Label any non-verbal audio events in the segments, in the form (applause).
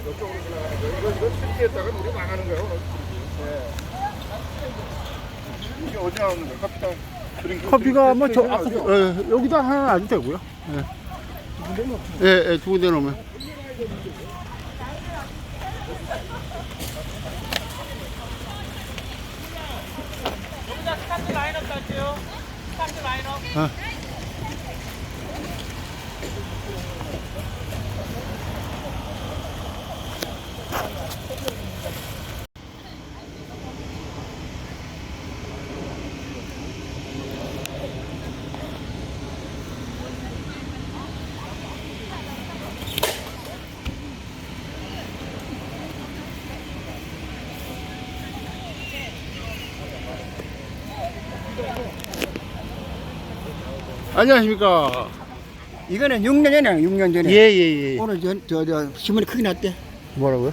이쪽으로 지나가는 거예요. 이거, 이거 실기했다가 물이 나가는 거예요. 이게 어디 나오는 거예요? 커피가 드링크 커피가 뭐 저, 아까, 어디요? 예, 여기다 하나 놔도 되고요. 예. 예, 예, 두 군데 놓으면. 스타트 라인업 갈게요. 스타트 라인업. 안녕하십니까. 이거는 6년 전에 6년 전에 예, 예, 예. 오늘 저, 저, 저 신문이 크게 났대 뭐라고요?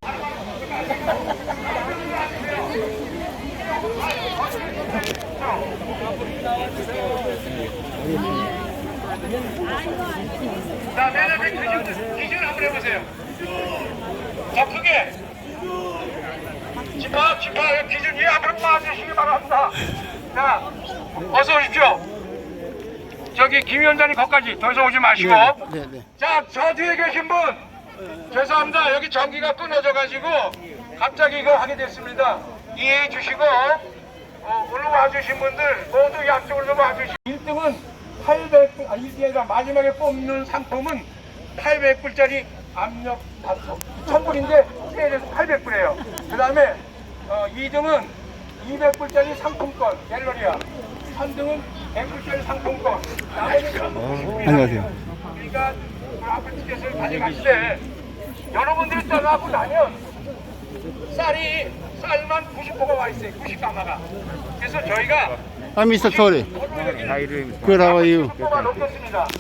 자, 매너백 기준, 기준 한번 해보세요. 더 크게. 집합, 집합, 기준 이 앞으로 빠지시기 바랍니다. 자, 어서 오십시오. 저기 김 위원장님 거기까지 더 이상 오지 마시고. 네, 네. 자, 저 뒤에 계신 분. 죄송합니다. 여기 전기가 끊어져 가지고 갑자기 이거 하게 됐습니다. 이해해 주시고 어, 오늘 와주신 분들 모두 양쪽으로 좀 와주시고 1등은 800, 아 1등에서 마지막에 뽑는 상품은 800불짜리 압력 밥솥 1000불인데 세일해서 800불이에요. 그 다음에 어, 2등은 200불짜리 상품권 갤러리아 3등은 100불짜리 상품권 나머지 안녕하세요. 우리가 그 아파트에서 가져가시되 여러분들이 떠나고 나면 쌀이 쌀만 90호가 와 있어요. 90가마가. 그래서 저희가 I'm Mr. Tory. Good, how are you?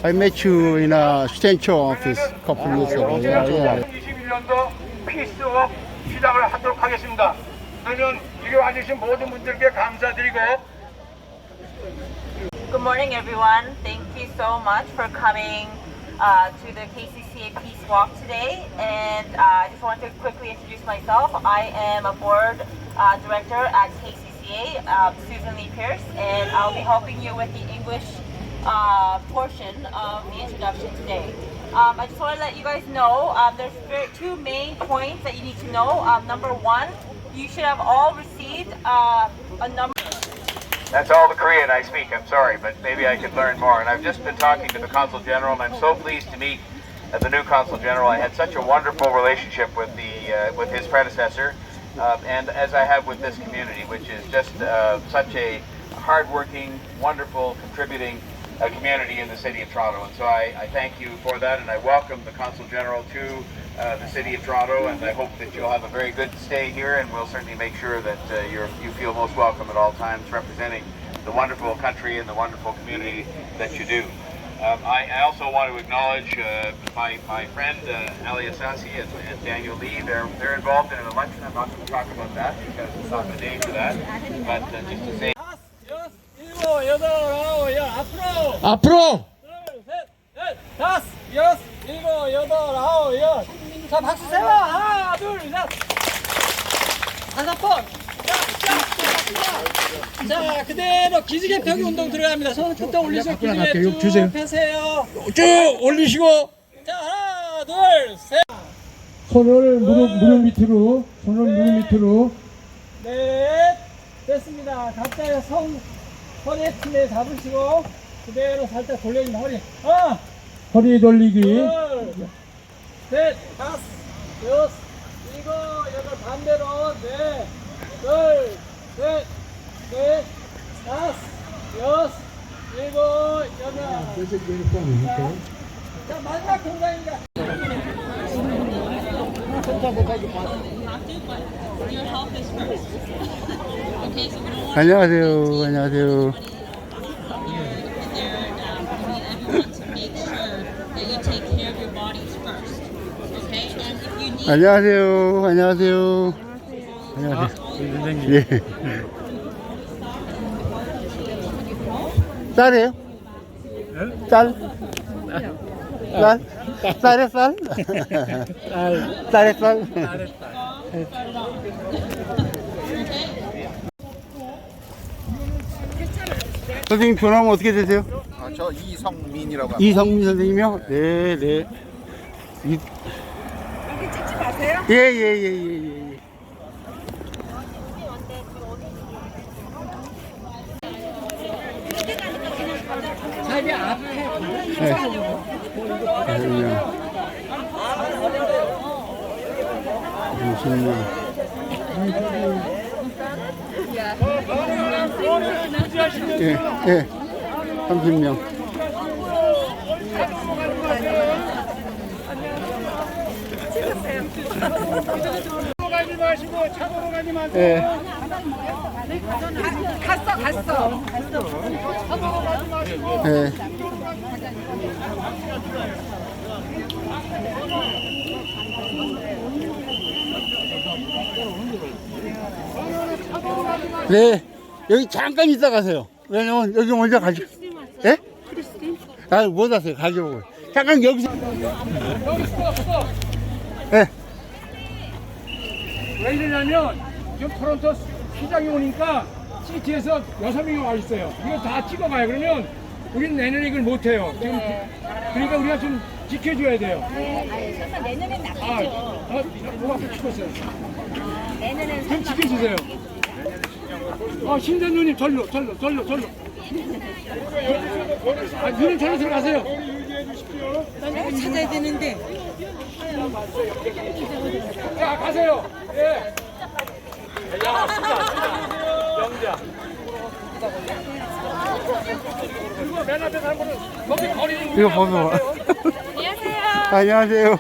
I met you in a stench office a couple years ago. Yeah, yeah. 2021년도 피스업 시작을 하도록 하겠습니다. 그러면 여기 와주신 모든 분들께 감사드리고 Good morning, everyone. Thank you so much for coming uh, to the KCCA Peace Walk today. And uh, I just want to quickly introduce myself. I am a board uh, director at KCCA, um, Susan Lee Pierce, and I'll be helping you with the English uh, portion of the introduction today. Um, I just want to let you guys know um, there's two main points that you need to know. Um, number one, you should have all received uh, a number. That's all the Korean I speak. I'm sorry, but maybe I could learn more. And I've just been talking to the Consul General, and I'm so pleased to meet uh, the new Consul General. I had such a wonderful relationship with the uh, with his predecessor, uh, and as I have with this community, which is just uh, such a hardworking, wonderful, contributing uh, community in the city of Toronto. And so I, I thank you for that, and I welcome the Consul General to uh, the city of Toronto, and I hope that you'll have a very good stay here, and we'll certainly make sure that uh, you're, you feel most welcome at all times, representing the wonderful country and the wonderful community that you do. Um, I, I also want to acknowledge uh, my, my friend uh, Ali Assasi and, and Daniel Lee. They're, they're involved in an election. I'm not going to talk about that because it's not the day for that. But uh, just to say. 일곱, 여덟, 아홉, 열. 앞으로. 앞으로! 둘, 셋, 넷, 다섯, 여섯, 일곱, 여덟, 아홉, 열. 자, 박수 세워. 하나, 둘, 셋. 다섯 번. 자, 자, 자, 자, 그대로 기지개 펴기 운동 들어갑니다. 손 그때 올리시고 기지개 쭉 주세요. 펴세요. 쭉 올리시고! 자, 하나, 둘, 셋. 손을 무릎, 무릎 밑으로, 손을 무릎 밑으로, 넷. 됐습니다. 각자의 손, 허리 틈에 잡으시고 그대로 살짝 돌려줍니다. 허리. 하나, 허리 돌리기, 둘, 셋, 다섯, 여섯, 일곱, 여덟, 반대로, 넷, 둘, 셋, 넷, 다섯, 여섯, 일곱, 여덟. 자, 자, 마지막 동작입니다. 안녕하세요. 안녕하세요. 안녕하세요. 안녕하세요. 안녕하세요. 예. 쌀이에요? 쌀? 쌀? 쌀에 쌀? 쌀에 쌀? 선생님 변화면 어떻게 되세요? 아, 저 이성민이라고 합니다. 이성민 선생님이요? 네, 네. 이... 여기 찍지 마세요? 예, 예, 예, 예, 예. 예. 자기 앞에 네. 그러면 잠시만요. 예, 예. 30명. 가지 마시고 차고로 가지 마세요. 예. 예. 네, 여기 잠깐 있다 가세요. 왜냐면 여기 먼저 가지. 예? 아, 못 왔어요. 가져오고. 잠깐 여기서. 예. 왜 이러냐면 지금 토론토 시장이 오니까 시티에서 여섯 명이 와 있어요. 이거 다 찍어가요. 그러면 우리는 내년에 이걸 못 해요. 지금 그러니까 우리가 좀 지켜줘야 돼요. 내년엔 아, 나가죠. 아, 뭐 앞에 찍었어요. 내년엔 좀 지켜주세요. 아, 신대 누님 절로, 절로, 절로, 절로. 아, 누님 절로 들어가세요. 찾아야 되는데. 자, 가세요. 예. 야, 진짜, 진짜. 영자. 이거 맨 앞에 사는 분은 거기 거리 이거 보세요. 안녕하세요. (laughs) 안녕하세요.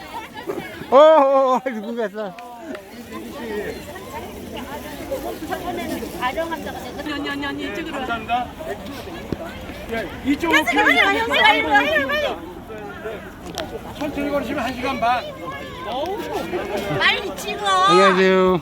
어, 어, 어, 누군가 있어. 감사합니다. 예, 이쪽으로 피해. 천천히 걸으시면 한 시간 반. 빨리 찍어. 안녕하세요.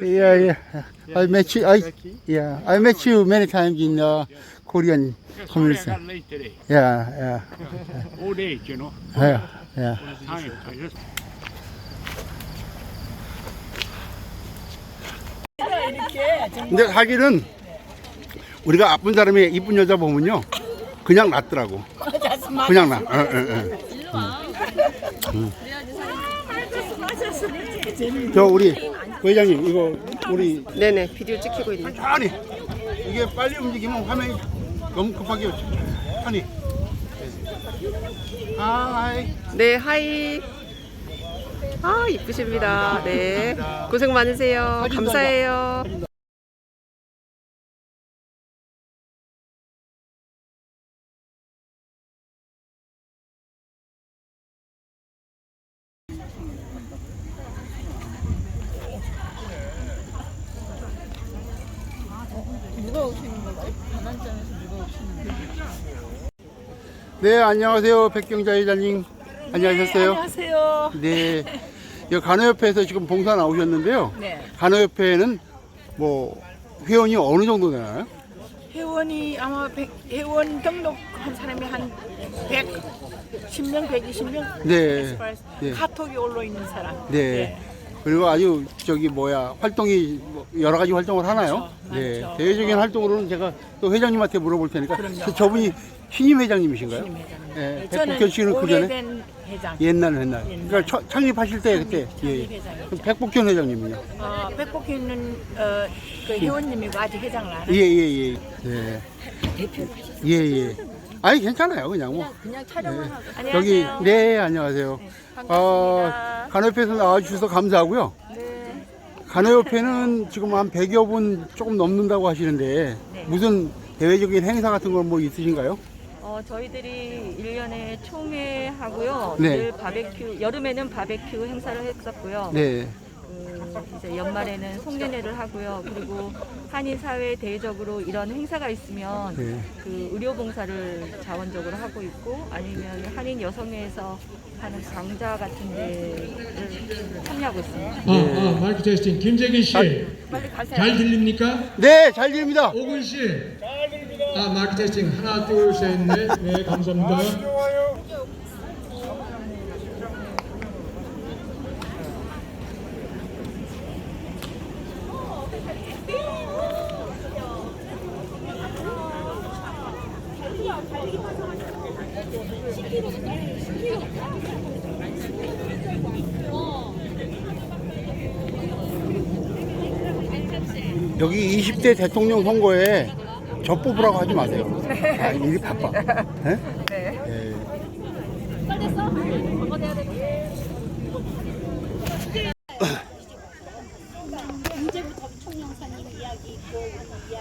Yeah, yeah. I met you. I yeah, I met you many times in uh, Korean community. today. Yeah, All day, you know. yeah, yeah, yeah. Time. I just 근데 사실은 우리가 아픈 사람이 이쁜 여자 보면요, 그냥 낫더라고. 그냥 나. 어, 어, 어. 음. 저 우리 회장님 이거 우리 네네 비디오 찍히고 있네. 천천히 이게 빨리 움직이면 화면이 너무 급하게 천천히. 하이. 네 하이. 아 이쁘십니다. 네 고생 많으세요. 감사해요. 네 안녕하세요 백경자 회장님 안녕하셨어요? 안녕하세요. 네. 이 간호협회에서 지금 봉사 나오셨는데요. 네. 간호협회는 뭐 회원이 어느 정도 되나요? 회원이 아마 100, 회원 등록한 사람이 한 110명, 120명. 네. 네. 카톡이 올라 있는 사람. 네. 그리고 아주 저기 뭐야 활동이 뭐 여러 가지 활동을 하나요? 많죠, 네. 많죠. 대외적인 활동으로는 제가 또 회장님한테 물어볼 테니까 저, 저분이 신임 회장님이신가요? 신임 회장님. 네. 저는 백복현 씨는 그 전에 오래된 회장. 옛날 옛날. 그러니까 처- 창립하실 때 그때 예. 예. 회장님. 그럼 백복현 회장님은요? 어, 백복희는 어, 그 회원님이고 아직 회장을 안 예, 예, 예. 네. 대표. 예, 예. 아니 괜찮아요 그냥 뭐 그냥 촬영만 하고. 여기 네 안녕하세요. 어, 간호협회에서 나와주셔서 감사하고요. 네. 간호협회는 지금 한 100여 분 조금 넘는다고 하시는데 네. 무슨 대외적인 행사 같은 건 뭐 있으신가요? 어, 저희들이 1년에 총회 하고요. 네. 늘 바베큐, 여름에는 바베큐 행사를 했었고요. 네. 그 이제 연말에는 송년회를 하고요. 그리고 한인 사회 대외적으로 이런 행사가 있으면 네. 그 의료 봉사를 자원적으로 하고 있고 아니면 한인 여성회에서 하는 강좌 같은 데를 참여하고 있습니다. 아, 아, 마이크 테스팅. 김재기 씨. 빨리 가세요. 잘 들립니까? 네, 잘 들립니다. 오근 씨. 아, 마이크 테스팅. 하나, 둘, 셋, 넷. 네, 감사합니다. 여기 20대 대통령 선거에 저 뽑으라고 하지 마세요. 아, 일이 바빠. 네? 네.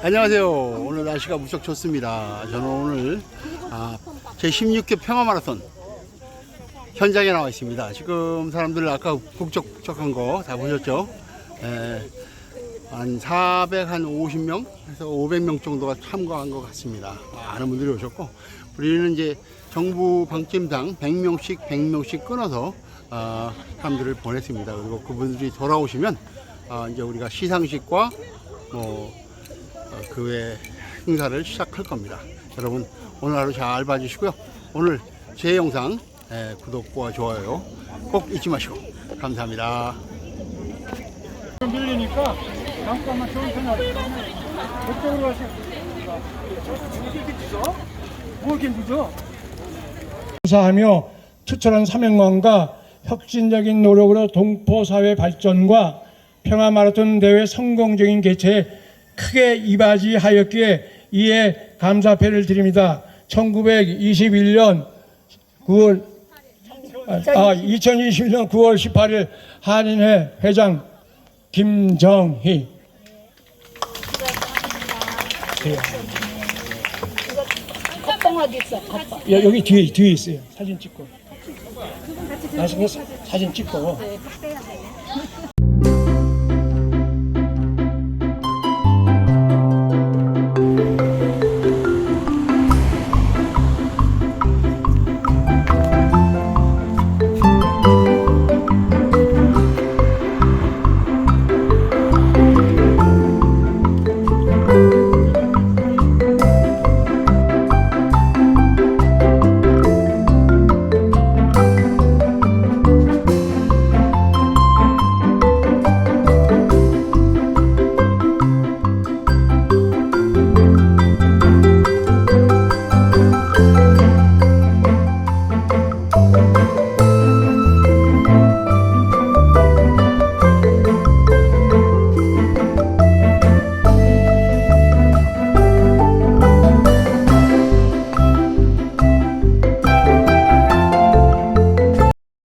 안녕하세요. 오늘 날씨가 무척 좋습니다. 저는 오늘 아, 제 16회 평화 마라톤 현장에 나와 있습니다. 지금 사람들 아까 북적북적한 거 다 보셨죠? 예, 한 450명, 해서 500명 정도가 참가한 것 같습니다. 많은 분들이 오셨고, 우리는 이제 정부 방침당 100명씩, 100명씩 끊어서 어, 사람들을 보냈습니다. 그리고 그분들이 돌아오시면 어, 이제 우리가 시상식과 뭐 어, 그외 행사를 시작할 겁니다. 여러분 오늘 하루 잘 봐주시고요. 오늘 제 영상 예, 구독과 좋아요 꼭 잊지 마시고 감사합니다. 밀리니까 잠깐만 천천히. 그쪽으로 가세요. 이렇게 늦어? 뭐 이렇게 늦어? 감사하며 투철한 사명감과 혁신적인 노력으로 동포 사회 발전과 평화 마라톤 대회 성공적인 개최에 크게 이바지하였기에 이에 감사패를 드립니다. 1921년 9월 아, 2021년 9월 18일 한인회 회장 김정희 컵봉 어디 있어? 컵봉. 여- 여기 뒤에 뒤에 있어요. 사진 찍고. 나중에 사- 사진 찍고. 네.